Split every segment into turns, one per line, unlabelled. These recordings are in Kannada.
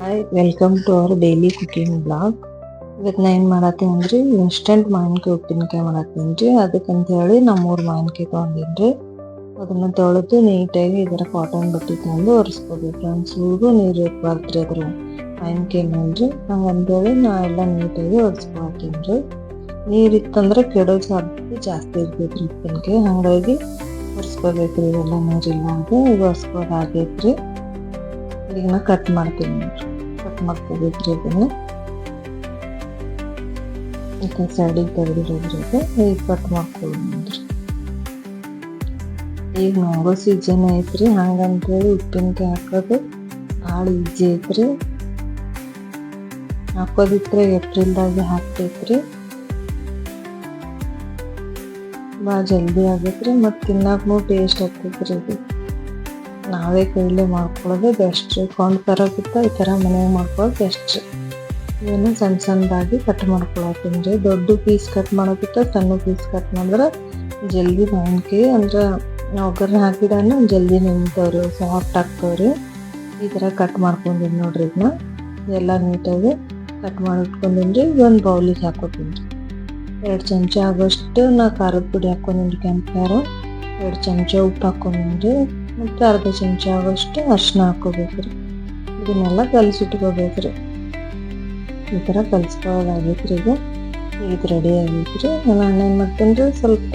Hi welcome to our daily cooking blog ಇವತ್ತು ನಾ ಏನು ಮಾಡತ್ತೀನಿ ರೀ ಇನ್ಸ್ಟೆಂಟ್ ಮಾವಿನಕಾಯಿ ಉಪ್ಪಿನಕಾಯಿ ಮಾಡತ್ತೀನಿ ರೀ. ಅದಕ್ಕಂತ ಹೇಳಿ ನಾ ಮೂರು ಮಾವಿನಕಾಯಿ ತೊಗೊಂಡೀನಿ ರೀ. ಅದನ್ನು ತೊಳೆದು ನೀಟಾಗಿ ಇದರ ಕಾಟನ್ ಬಟ್ಟೆ ತಂದು ಒರೆಸ್ಕೋಬೇಕು ಒಂಚೂರು ನೀರು ಇರಬಾರ್ದು ರೀ ಅದ್ರ ಮಾವಿನಕಾಯಿ ಮೇಲ್ರಿ ಹಂಗಂತೇಳಿ ನಾ ಎಲ್ಲ ನೀಟಾಗಿ ಒರೆಸ್ಕೊಳತ್ತೀನಿ ರೀ. ನೀರು ಇತ್ತಂದ್ರೆ ಕೆಡೋ ಸಾಧ್ಯತೆ ಜಾಸ್ತಿ ಇರ್ತೈತೆ ರೀ ಉಪ್ಪಿನಕಾಯಿ. ಹಾಗಾಗಿ ಒರೆಸ್ಕೋಬೇಕು ರೀ ಇವೆಲ್ಲ ನೀರಿಲ್ಲ ಅಂತ ಈಗ ಒರೆಸ್ಕೋದಾಗೈತೆ ರೀ ಈಗ ನಾ ಕಟ್ ಮಾಡ್ತೀನಿ ನೋಡ್ರಿ. ಮಾಡ್ಕೋಬೇಕ್ರಿ ಇದನ್ನ ಈಗ ಸೈಡಿಗೆ ತೆಗೆದಿರೋದ್ರಿ ಇದು ಈಗ ಕಟ್ ಈಗ ಮ್ಯಾಂಗೋ ಸೀಸನ್ ಐತ್ರಿ ಹಂಗಂತೇಳಿ ಉಪ್ಪಿನಕಾಯಿ ಹಾಕೋದು ಭಾಳ ಈಜಿ ಐತ್ರಿ. ಹಾಕೋದಿತ್ರೆ ಏಪ್ರಿಲ್ದಾಗೆ ಹಾಕ್ತೈತ್ರಿ ಭಾಳ ಜಲ್ದಿ ಆಗೈತ್ರಿ, ಮತ್ತು ತಿನ್ನಕ್ಕೂ ಟೇಸ್ಟ್ ಆಗ್ತೈತ್ರಿ ಇದು ನಾವೇ ಕೈಲಿ ಮಾಡ್ಕೊಳ್ಳೋದು ಬೆಸ್ಟ್ ಕೊಂಡು ತರೋಕ್ಕಿಂತ ಈ ಥರ ಮನೆಯಾಗ ಮಾಡ್ಕೊಳ್ಳೋದು ಬೆಸ್ಟ್ ಏನು ಸಣ್ಣ ಸಣ್ಣದಾಗಿ ಕಟ್ ಮಾಡ್ಕೊಳತ್ತೀನಿ ದೊಡ್ಡ ಪೀಸ್ ಕಟ್ ಮಾಡೋಕ್ಕಿಂತ ಸಣ್ಣ ಪೀಸ್ ಕಟ್ ಮಾಡಿದ್ರೆ ಜಲ್ದಿ ಮಾವಿನಕಾಯಿ ಅಂದ್ರೆ ಒಗ್ಗರಣೆ ಹಾಕಿದಾನ ಜಲ್ದಿ ನಿಂತವ್ರಿ ಸಾಫ್ಟ್ ಆಗ್ತಾವ್ರಿ. ಈ ಥರ ಕಟ್ ಮಾಡ್ಕೊಂಡಿನಿ ನೋಡ್ರಿ ಇದನ್ನ. ಎಲ್ಲ ನೀಟಾಗಿ ಕಟ್ ಮಾಡಿ ಇಟ್ಕೊಂಡಿನಿ ರೀ. ಒಂದು ಬೌಲಿಗೆ ಹಾಕೋತೀನಿ ರೀ. ಎರಡು ಚಮಚ ಆಗೋಷ್ಟು ನಾ ಖಾರದ ಪುಡಿ ಹಾಕೊಂಡಿನಿ ಕೆಂಪು ಖಾರ. ಎರಡು ಚಮಚ ಉಪ್ಪು ಹಾಕೊಂಡಿನಿ ರೀ. ಮತ್ತು ಅರ್ಧ ಚಮಚ ಆಗೋಷ್ಟು ಅರ್ಶಿನ ಹಾಕೋಬೇಕು ರೀ ಇದನ್ನೆಲ್ಲ ಕಲಸಿಟ್ಕೋಬೇಕು ರೀ ಈ ಥರ ಕಲಿಸ್ಕೊಳ್ಳೋದಾಗೈತೆ ರೀ ಈಗ. ಇದು ರೆಡಿ ಆಗೈತೆ ರೀ ನಾನು ಏನು ಮಾಡ್ತೀನಿ ಸ್ವಲ್ಪ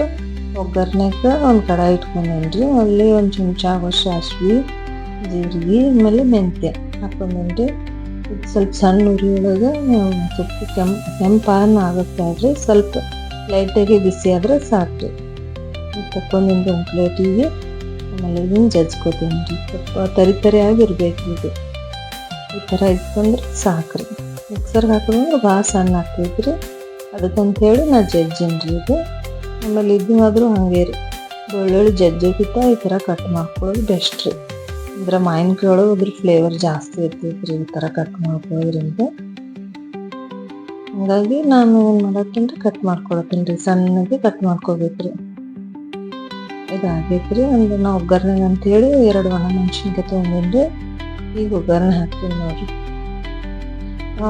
ಒಗ್ಗರ್ನ್ಯಾಗ ಒಂದು ಕಡಾಯಿ ಇಟ್ಕೊಂಡೇನು ರೀ ಅಲ್ಲಿ ಒಂದು ಚಮಚ ಆಗೋಷ್ಟು ಸಾಸ್ವಿ, ಜೀರಿಗೆ, ಆಮೇಲೆ ಮೆಂತ್ಯ ಹಾಕೊಂಡೇನ್ರಿ ಇದು ಸ್ವಲ್ಪ ಸಣ್ಣ ಉರಿ ಒಳಗೆ ಸ್ವಲ್ಪ ಕೆಂಪು ಕೆಂಪಾನ ಆಗುತ್ತೆ ಆದರೆ ಸ್ವಲ್ಪ ಲೈಟಾಗಿ ಬಿಸಿ ಆದರೆ ಸಾಕು ರೀ ತಗೊಂಡಿದ್ದು ಒಂದು ಪ್ಲೇಟಿಗೆ ಆಮೇಲೆ ಇದನ್ನು ಜಜ್ಕೋತೀನಿ ರೀ. ಸ್ವಲ್ಪ ತರಿ ತರಿಯಾಗಿ ಆಗಿರಬೇಕು ಇದು. ಈ ಥರ ಇತ್ತಂದ್ರೆ ಸಾಕು ರೀ ಮಿಕ್ಸರ್ಗೆ ಹಾಕಿದ್ರೆ ಭಾಳ ಸಣ್ಣ ಆಗ್ತೈತೆ ರೀ ಅದಕ್ಕಂತೇಳಿ ನಾ ಜಜ್ಜೀನಿ ರೀ ಇದು. ಆಮೇಲೆ ಇದನ್ನಾದರೂ ಹಂಗೆ ರೀ. ಬೆಳ್ಳುಳ್ಳಿ ಜಜ್ಜೋಗಿತ್ತ ಈ ಥರ ಕಟ್ ಮಾಡ್ಕೊಳ್ಳೋದು ಬೆಸ್ಟ್ ರೀ. ಅಂದ್ರೆ ಮಾವಿನಕಾಯಿ ಅದ್ರ ಫ್ಲೇವರ್ ಜಾಸ್ತಿ ಇರ್ತೈತೆ ರೀ ಈ ಥರ ಕಟ್ ಮಾಡ್ಕೊಳ್ಳೋದ್ರಿಂದ. ಹಾಗಾಗಿ ನಾನು ಏನು ಮಾಡತ್ತೀನಿ ಕಟ್ ಮಾಡ್ಕೊಳತ್ತೀನಿ ರೀ. ಸಣ್ಣಗೆ ಕಟ್ ಮಾಡ್ಕೋಬೇಕು ರೀ ಇದಾಗೈತೆ ರೀ ಒಂದು ಒಗ್ಗರಣೆ ಅಂತೇಳಿ ಎರಡು ಒಣ ಮೆಣಸಿನ್ಕಾಯಿ ತೊಗೊಂಡ್ರಿ ಈಗ ಒಗ್ಗರಣೆ ಹಾಕ್ತೀನಿ ನೋಡ್ರಿ.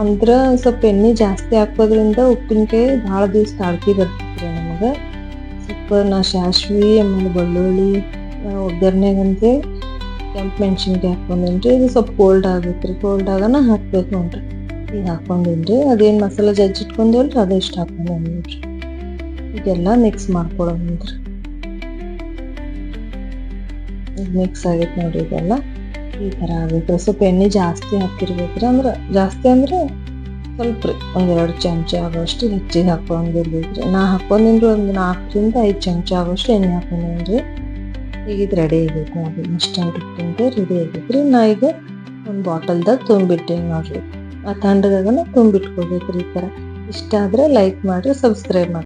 ಅಂದ್ರೆ ಸ್ವಲ್ಪ ಎಣ್ಣೆ ಜಾಸ್ತಿ ಹಾಕೋದ್ರಿಂದ ಉಪ್ಪಿನಕಾಯಿ ಭಾಳ ದಿವ್ಸ ತಾಳ್ಕಿ ಬರ್ತೈತ್ರಿ ನಮಗೆ. ಸ್ವಲ್ಪ ನಾ ಸಾಸ್ವಿ ಆಮೇಲೆ ಬೆಳ್ಳುಳ್ಳಿ ಒಗ್ಗರಣೆಗೆ ಕೆಂಪು ಮೆಣಸಿನ್ಕಾಯಿ ಹಾಕೊಂಡೇನ್ರಿ ಇದು ಸ್ವಲ್ಪ ಕೋಲ್ಡ್ ಆಗೈತ್ರಿ. ಕೋಲ್ಡ್ ಆಗನ ಹಾಕ್ಬೇಕು ನೋಡ್ರಿ. ಈಗ ಹಾಕೊಂಡೀನಿ ರೀ ಅದೇನು ಮಸಾಲೆ ಜಜ್ಜಿಟ್ಕೊಂಡೇವಲ್ರಿ ಅದೇ ಇಷ್ಟು ನೋಡ್ರಿ. ಇದೆಲ್ಲ ಮಿಕ್ಸ್ ಮಾಡ್ಕೊಳೋದ್ರಿ ಮಿಕ್ಸ್ ಆಗೈತೆ ನೋಡಿ ಇದೆಲ್ಲ. ಈ ಥರ ಆಗಬೇಕು ಸ್ವಲ್ಪ ಎಣ್ಣೆ ಜಾಸ್ತಿ ಹಾಕಿರ್ಬೇಕ್ರಿ ಅಂದ್ರೆ, ಜಾಸ್ತಿ ಅಂದ್ರೆ ಸ್ವಲ್ಪ ರೀ, ಒಂದೆರಡು ಚಮಚ ಆಗೋಷ್ಟು ಹೆಚ್ಚಿಗೆ ಹಾಕೊಂಡಿರ್ಬೇಕ್ರಿ ನಾ ಹಾಕೊಂಡಿನ್ರಿ ಒಂದು ನಾಲ್ಕರಿಂದ ಐದು ಚಮಚ ಆಗೋಷ್ಟು ಎಣ್ಣೆ ಹಾಕೊಂಡಿನ್ರಿ ಈಗ ಇದು ರೆಡಿ ಆಗೈತೆ ನೋಡಿ ಇನ್ಸ್ಟಂಟ್ ಉಪ್ಪಿನಕಾಯಿ ರೆಡಿ ಆಗೈತೆ ರೀ ನಾ ಈಗ ಒಂದು ಬಾಟಲ್ದಾಗ ತುಂಬಿಟ್ಟೇನಿ ನೋಡ್ರಿ. ಆ ತಂಡದಾಗ ತುಂಬಿಟ್ಕೋಬೇಕ್ರಿ ಈ ಥರ ಇಷ್ಟ ಆದರೆ ಲೈಕ್ ಮಾಡಿರಿ ಸಬ್ಸ್ಕ್ರೈಬ್ ಮಾಡಿ